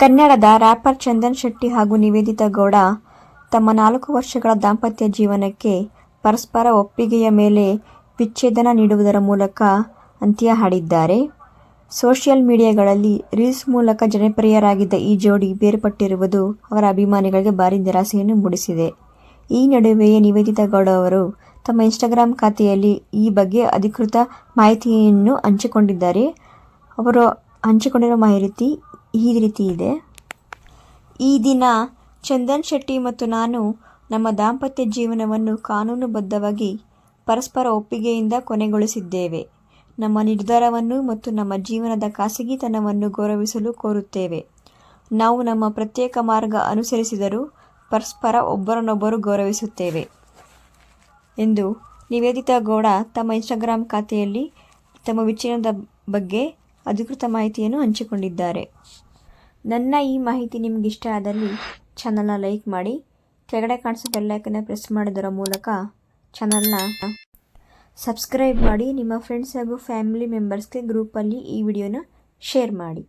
ಕನ್ನಡದ ರ್ಯಾಪರ್ ಚಂದನ್ ಶೆಟ್ಟಿ ಹಾಗೂ ನಿವೇದಿತಾ ಗೌಡ ತಮ್ಮ ನಾಲ್ಕು ವರ್ಷಗಳ ದಾಂಪತ್ಯ ಜೀವನಕ್ಕೆ ಪರಸ್ಪರ ಒಪ್ಪಿಗೆಯ ಮೇಲೆ ವಿಚ್ಛೇದನ ನೀಡುವುದರ ಮೂಲಕ ಅಂತ್ಯ ಹಾಡಿದ್ದಾರೆ. ಸೋಷಿಯಲ್ ಮೀಡಿಯಾಗಳಲ್ಲಿ ರೀಲ್ಸ್ ಮೂಲಕ ಜನಪ್ರಿಯರಾಗಿದ್ದ ಈ ಜೋಡಿ ಬೇರ್ಪಟ್ಟಿರುವುದು ಅವರ ಅಭಿಮಾನಿಗಳಿಗೆ ಭಾರಿ ನಿರಾಸೆಯನ್ನು ಮೂಡಿಸಿದೆ. ಈ ನಡುವೆಯೇ ನಿವೇದಿತಾ ಗೌಡ ಅವರು ತಮ್ಮ ಇನ್ಸ್ಟಾಗ್ರಾಮ್ ಖಾತೆಯಲ್ಲಿ ಈ ಬಗ್ಗೆ ಅಧಿಕೃತ ಮಾಹಿತಿಯನ್ನು ಹಂಚಿಕೊಂಡಿದ್ದಾರೆ. ಅವರು ಹಂಚಿಕೊಂಡಿರುವ ಮಾಹಿತಿ ಈ ರೀತಿ ಇದೆ. ಈ ದಿನ ಚಂದನ್ ಶೆಟ್ಟಿ ಮತ್ತು ನಾನು ನಮ್ಮ ದಾಂಪತ್ಯ ಜೀವನವನ್ನು ಕಾನೂನುಬದ್ಧವಾಗಿ ಪರಸ್ಪರ ಒಪ್ಪಿಗೆಯಿಂದ ಕೊನೆಗೊಳಿಸಿದ್ದೇವೆ. ನಮ್ಮ ನಿರ್ಧಾರವನ್ನು ಮತ್ತು ನಮ್ಮ ಜೀವನದ ಖಾಸಗಿತನವನ್ನು ಗೌರವಿಸಲು ಕೋರುತ್ತೇವೆ. ನಾವು ನಮ್ಮ ಪ್ರತ್ಯೇಕ ಮಾರ್ಗ ಅನುಸರಿಸಿದರೂ ಪರಸ್ಪರ ಒಬ್ಬರನ್ನೊಬ್ಬರು ಗೌರವಿಸುತ್ತೇವೆ. ಎಂದು ನಿವೇದಿತಾ ಗೌಡ ತಮ್ಮ ಇನ್ಸ್ಟಾಗ್ರಾಮ್ ಖಾತೆಯಲ್ಲಿ ತಮ್ಮ ವಿಚ್ಛೇದನದ ಬಗ್ಗೆ ಅಧಿಕೃತ ಮಾಹಿತಿಯನ್ನು ಹಂಚಿಕೊಂಡಿದ್ದಾರೆ. ನನ್ನ ಈ ಮಾಹಿತಿ ನಿಮ್ಗೆ ಇಷ್ಟ ಆದಲ್ಲಿ ಚಾನಲ್ನ ಲೈಕ್ ಮಾಡಿ, ಕೆಳಗಡೆ ಕಾಣಿಸೋ ಬೆಲ್ಲೈಕನ್ನ ಪ್ರೆಸ್ ಮಾಡೋದರ ಮೂಲಕ ಚಾನಲ್ನ ಸಬ್ಸ್ಕ್ರೈಬ್ ಮಾಡಿ, ನಿಮ್ಮ ಫ್ರೆಂಡ್ಸ್ ಹಾಗೂ ಫ್ಯಾಮಿಲಿ ಮೆಂಬರ್ಸ್ಗೆ ಗ್ರೂಪಲ್ಲಿ ಈ ವಿಡಿಯೋನ ಶೇರ್ ಮಾಡಿ.